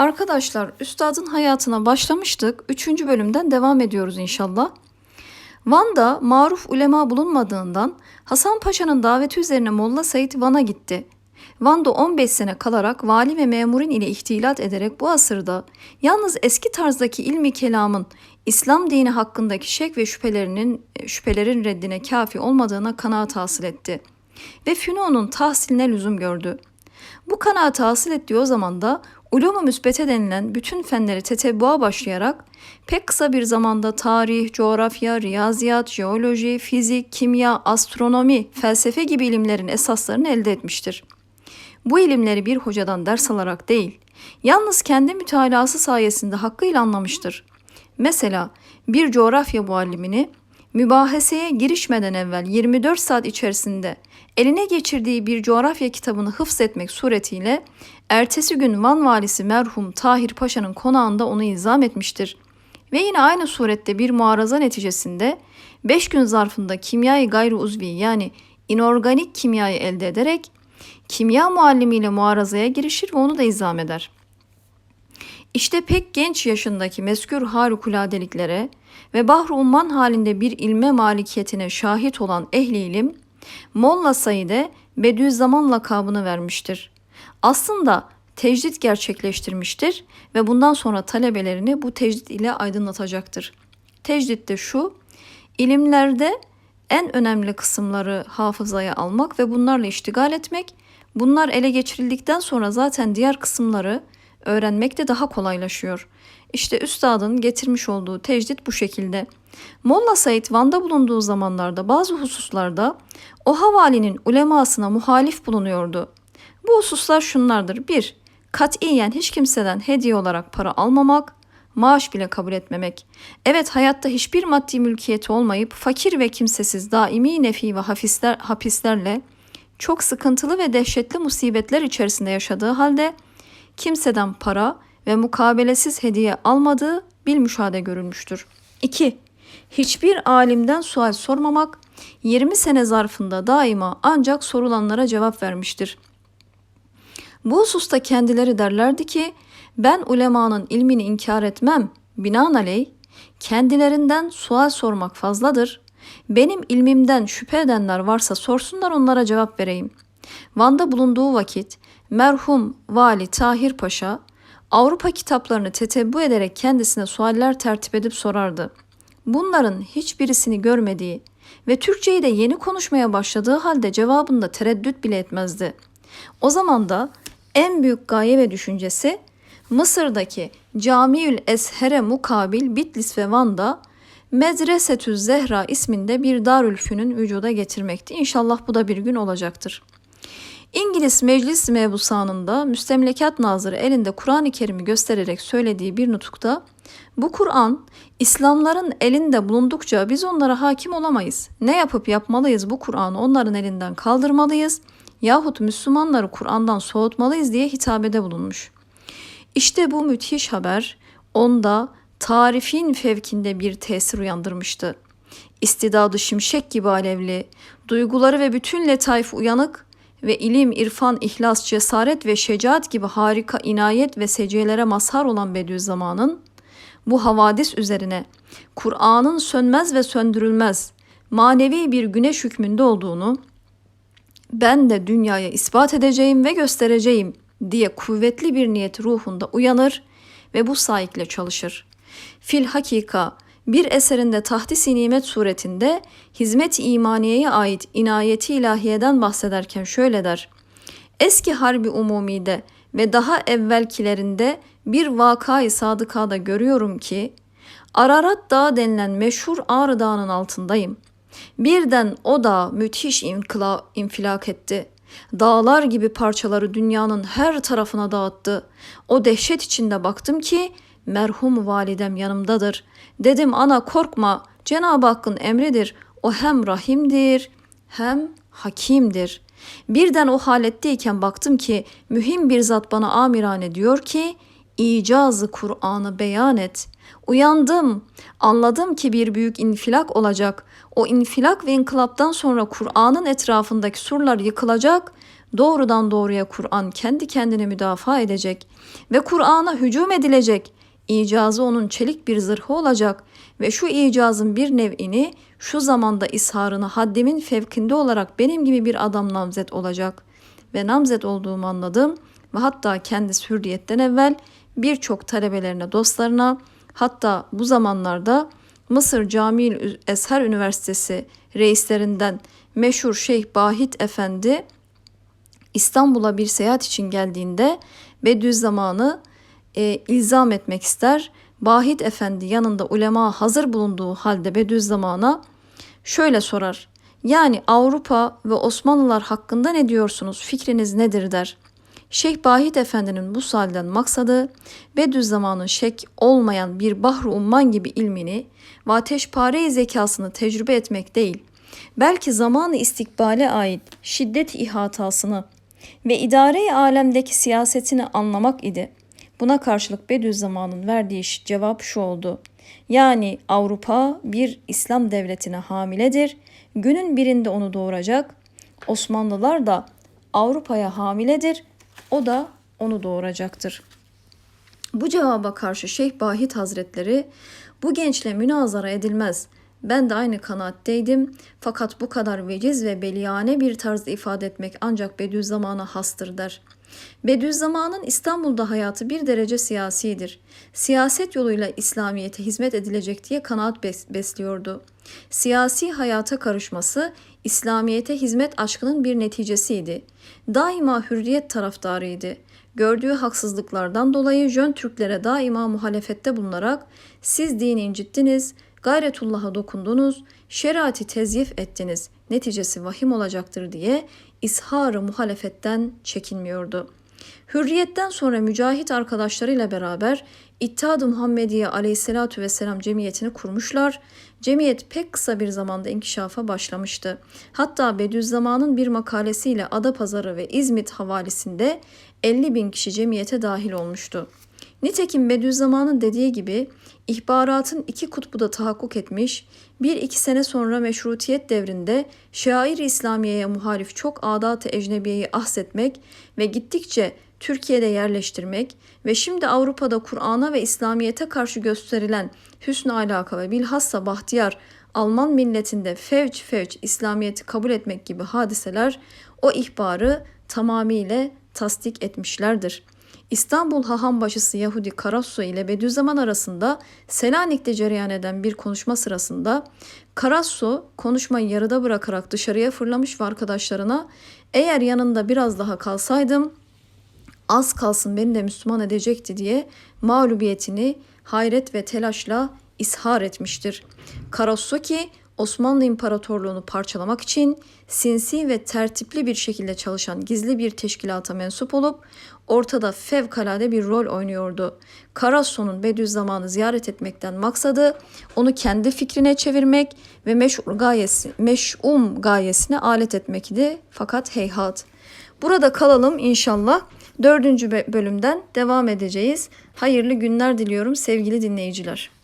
Arkadaşlar üstadın hayatına başlamıştık. Üçüncü bölümden devam ediyoruz inşallah. Van'da maruf ulema bulunmadığından Hasan Paşa'nın daveti üzerine Molla Said Van'a gitti. Van'da 15 sene kalarak vali ve memurin ile ihtilat ederek bu asırda yalnız eski tarzdaki ilmi kelamın İslam dini hakkındaki şek ve şüphelerinin şüphelerin reddine kafi olmadığına kanaat hasıl etti ve fünunun tahsiline lüzum gördü. Bu kanaati hasıl ettiği o zaman da ulum-u müsbete denilen bütün fenleri tetebbua başlayarak pek kısa bir zamanda tarih, coğrafya, riyaziyat, jeoloji, fizik, kimya, astronomi, felsefe gibi ilimlerin esaslarını elde etmiştir. Bu ilimleri bir hocadan ders alarak değil, yalnız kendi mütalası sayesinde hakkıyla anlamıştır. Mesela bir coğrafya muallimini mübaheseye girişmeden evvel 24 saat içerisinde eline geçirdiği bir coğrafya kitabını hıfz etmek suretiyle ertesi gün Van valisi merhum Tahir Paşa'nın konağında onu ilzam etmiştir. Ve yine aynı surette bir muaraza neticesinde 5 gün zarfında kimyayı gayri uzvi yani inorganik kimyayı elde ederek kimya muallimiyle muarazaya girişir ve onu da izam eder. İşte pek genç yaşındaki meskür harikuladeliklere ve bahru umman halinde bir ilme malikiyetine şahit olan ehli ilim, Molla Said'e Bediüzzaman lakabını vermiştir. Aslında tecdit gerçekleştirmiştir ve bundan sonra talebelerini bu tecdit ile aydınlatacaktır. Tecdit de şu, ilimlerde en önemli kısımları hafızaya almak ve bunlarla iştigal etmek, bunlar ele geçirildikten sonra zaten diğer kısımları öğrenmek de daha kolaylaşıyor. İşte üstadın getirmiş olduğu tecdit bu şekilde. Molla Said Van'da bulunduğu zamanlarda bazı hususlarda o havalinin ulemasına muhalif bulunuyordu. Bu hususlar şunlardır. 1. Katiyen hiç kimseden hediye olarak para almamak, maaş bile kabul etmemek. Evet hayatta hiçbir maddi mülkiyeti olmayıp fakir ve kimsesiz daimi nefi ve hapisler, hapislerle çok sıkıntılı ve dehşetli musibetler içerisinde yaşadığı halde kimseden para ve mukabelesiz hediye almadığı bil müşahede görülmüştür. 2. Hiçbir alimden sual sormamak 20 sene zarfında daima ancak sorulanlara cevap vermiştir. Bu hususta kendileri derlerdi ki ben ulemanın ilmini inkar etmem. Binaenaleyh kendilerinden sual sormak fazladır. Benim ilmimden şüphe edenler varsa sorsunlar onlara cevap vereyim. Van'da bulunduğu vakit merhum Vali Tahir Paşa Avrupa kitaplarını tetebbu ederek kendisine sualler tertip edip sorardı. Bunların hiçbirisini görmediği ve Türkçeyi de yeni konuşmaya başladığı halde cevabında tereddüt bile etmezdi. O zaman da en büyük gaye ve düşüncesi Mısır'daki Camiül Esher'e mukabil Bitlis ve Van'da Medresetü Zehra isminde bir darülfünün vücuda getirmekti. İnşallah bu da bir gün olacaktır. İngiliz Meclis Mebusanı'nda Müstemlekat Nazırı elinde Kur'an-ı Kerim'i göstererek söylediği bir nutukta bu Kur'an İslamların elinde bulundukça biz onlara hakim olamayız. Ne yapıp yapmalıyız bu Kur'an'ı onların elinden kaldırmalıyız yahut Müslümanları Kur'an'dan soğutmalıyız diye hitabede bulunmuş. İşte bu müthiş haber onda tarifin fevkinde bir tesir uyandırmıştı. İstidadı şimşek gibi alevli, duyguları ve bütün letaif uyanık ve ilim, irfan, ihlas, cesaret ve şecaat gibi harika inayet ve seciyelere mazhar olan Bediüzzaman'ın bu havadis üzerine Kur'an'ın sönmez ve söndürülmez manevi bir güneş hükmünde olduğunu ben de dünyaya ispat edeceğim ve göstereceğim diye kuvvetli bir niyet ruhunda uyanır ve bu saikle çalışır. Fil hakika bir eserinde tahdis-i nimet suretinde hizmet-i imaniyeye ait inayeti ilahiyeden bahsederken şöyle der. Eski harbi umumide ve daha evvelkilerinde bir vakayı sadıkada görüyorum ki Ararat Dağı denilen meşhur Ağrı Dağı'nın altındayım. Birden o dağ müthiş inkıla, infilak etti. Dağlar gibi parçaları dünyanın her tarafına dağıttı. O dehşet içinde baktım ki merhum validem yanımdadır. Dedim ana korkma Cenab-ı Hakk'ın emridir. O hem rahimdir hem hakimdir. Birden o haletteyken baktım ki mühim bir zat bana amirane diyor ki icazı Kur'an'ı beyan et. Uyandım. Anladım ki bir büyük infilak olacak. O infilak ve inkılaptan sonra Kur'an'ın etrafındaki surlar yıkılacak. Doğrudan doğruya Kur'an kendi kendine müdafaa edecek ve Kur'an'a hücum edilecek. İcazı onun çelik bir zırhı olacak ve şu icazın bir nev'ini şu zamanda isharını haddimin fevkinde olarak benim gibi bir adam namzet olacak. Ve namzet olduğumu anladım ve hatta kendisi hürriyetten evvel birçok talebelerine, dostlarına hatta bu zamanlarda Mısır Camiül Esher Üniversitesi reislerinden meşhur Şeyh Bahit Efendi İstanbul'a bir seyahat için geldiğinde Bediüzzaman'ı e, ilzam etmek ister. Bahit Efendi yanında ulema hazır bulunduğu halde Bediüzzaman'a şöyle sorar. Yani Avrupa ve Osmanlılar hakkında ne diyorsunuz? Fikriniz nedir der. Şeyh Bahit Efendi'nin bu sualden maksadı Bediüzzaman'ın şek olmayan bir bahru umman gibi ilmini ve ateşpare zekasını tecrübe etmek değil, belki zamanı istikbale ait şiddet ihatasını ve idare-i alemdeki siyasetini anlamak idi. Buna karşılık Bediüzzaman'ın verdiği cevap şu oldu. Yani Avrupa bir İslam devletine hamiledir. Günün birinde onu doğuracak. Osmanlılar da Avrupa'ya hamiledir. O da onu doğuracaktır. Bu cevaba karşı Şeyh Bahit Hazretleri bu gençle münazara edilmez. Ben de aynı kanaatteydim. Fakat bu kadar veciz ve beliyane bir tarzda ifade etmek ancak Bediüzzaman'a hastır der.'' Bediüzzaman'ın İstanbul'da hayatı bir derece siyasidir. Siyaset yoluyla İslamiyet'e hizmet edilecek diye kanaat besliyordu. Siyasi hayata karışması İslamiyet'e hizmet aşkının bir neticesiydi. Daima hürriyet taraftarıydı. Gördüğü haksızlıklardan dolayı Jön Türklere daima muhalefette bulunarak siz dini incittiniz, gayretullah'a dokundunuz, şeriatı tezyif ettiniz, neticesi vahim olacaktır diye isharı muhalefetten çekinmiyordu. Hürriyetten sonra mücahit arkadaşlarıyla beraber İttihad-ı Muhammediye aleyhissalatu vesselam cemiyetini kurmuşlar. Cemiyet pek kısa bir zamanda inkişafa başlamıştı. Hatta Bediüzzaman'ın bir makalesiyle Adapazarı ve İzmit havalisinde 50 bin kişi cemiyete dahil olmuştu. Nitekim Bediüzzaman'ın dediği gibi ihbaratın iki kutbu da tahakkuk etmiş, bir iki sene sonra meşrutiyet devrinde şair-i İslamiye'ye muhalif çok adat-ı ecnebiyeyi ahsetmek ve gittikçe Türkiye'de yerleştirmek ve şimdi Avrupa'da Kur'an'a ve İslamiyet'e karşı gösterilen hüsnü alaka ve bilhassa bahtiyar Alman milletinde fevç fevç İslamiyet'i kabul etmek gibi hadiseler o ihbarı tamamıyla tasdik etmişlerdir.'' İstanbul Hahambaşısı Yahudi Karasso ile Bediüzzaman arasında Selanik'te cereyan eden bir konuşma sırasında Karasso konuşmayı yarıda bırakarak dışarıya fırlamış ve arkadaşlarına eğer yanında biraz daha kalsaydım az kalsın beni de Müslüman edecekti diye mağlubiyetini hayret ve telaşla ishar etmiştir. Karasso ki Osmanlı İmparatorluğunu parçalamak için sinsi ve tertipli bir şekilde çalışan gizli bir teşkilata mensup olup ortada fevkalade bir rol oynuyordu. Karasso'nun Bediüzzaman'ı ziyaret etmekten maksadı onu kendi fikrine çevirmek ve meşhur gayesi, meş'um gayesine alet etmek idi. Fakat heyhat. Burada kalalım inşallah. Dördüncü bölümden devam edeceğiz. Hayırlı günler diliyorum sevgili dinleyiciler.